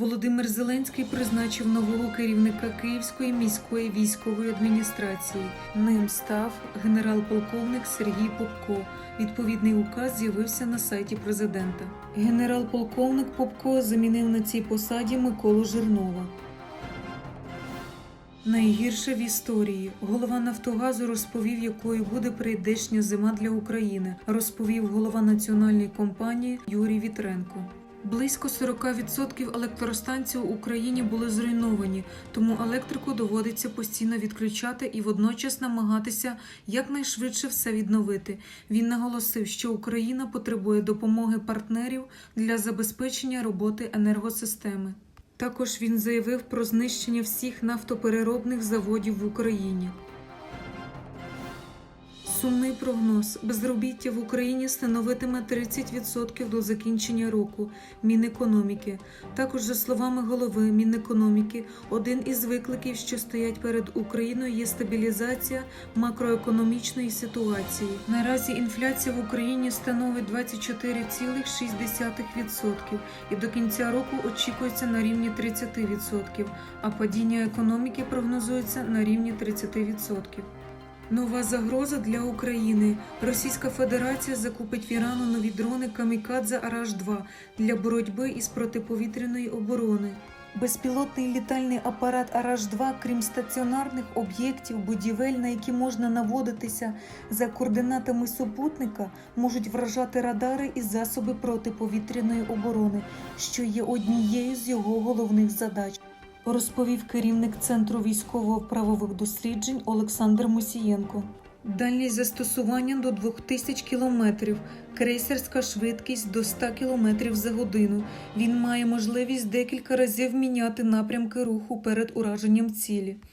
Володимир Зеленський призначив нового керівника Київської міської військової адміністрації. Ним став генерал-полковник Сергій Попко. Відповідний указ з'явився на сайті президента. Генерал-полковник Попко замінив на цій посаді Миколу Жирнова. Найгірше в історії голова Нафтогазу розповів, якою буде прийдешня зима для України. Розповів голова національної компанії Юрій Вітренко. Близько 40% електростанцій у Україні були зруйновані, тому електрику доводиться постійно відключати і водночас намагатися якнайшвидше все відновити. Він наголосив, що Україна потребує допомоги партнерів для забезпечення роботи енергосистеми. Також він заявив про знищення всіх нафтопереробних заводів в Україні. Сумний прогноз. Безробіття в Україні становитиме 30% до закінчення року. Мінекономіки. Також, за словами голови Мінекономіки, один із викликів, що стоять перед Україною, є стабілізація макроекономічної ситуації. Наразі інфляція в Україні становить 24,6% і до кінця року очікується на рівні 30%, а падіння економіки прогнозується на рівні 30%. Нова загроза для України. Російська Федерація закупить в Ірану нові дрони Камікадзе Араш 2 для боротьби із протиповітряної оборони. Безпілотний літальний апарат Араш 2 крім стаціонарних об'єктів, будівель, на які можна наводитися за координатами супутника, можуть вражати радари і засоби протиповітряної оборони, що є однією з його головних задач розповів керівник Центру військово-правових досліджень Олександр Мусієнко. Дальність застосування до 2000 км, крейсерська швидкість до 100 км за годину. Він має можливість декілька разів міняти напрямки руху перед ураженням цілі.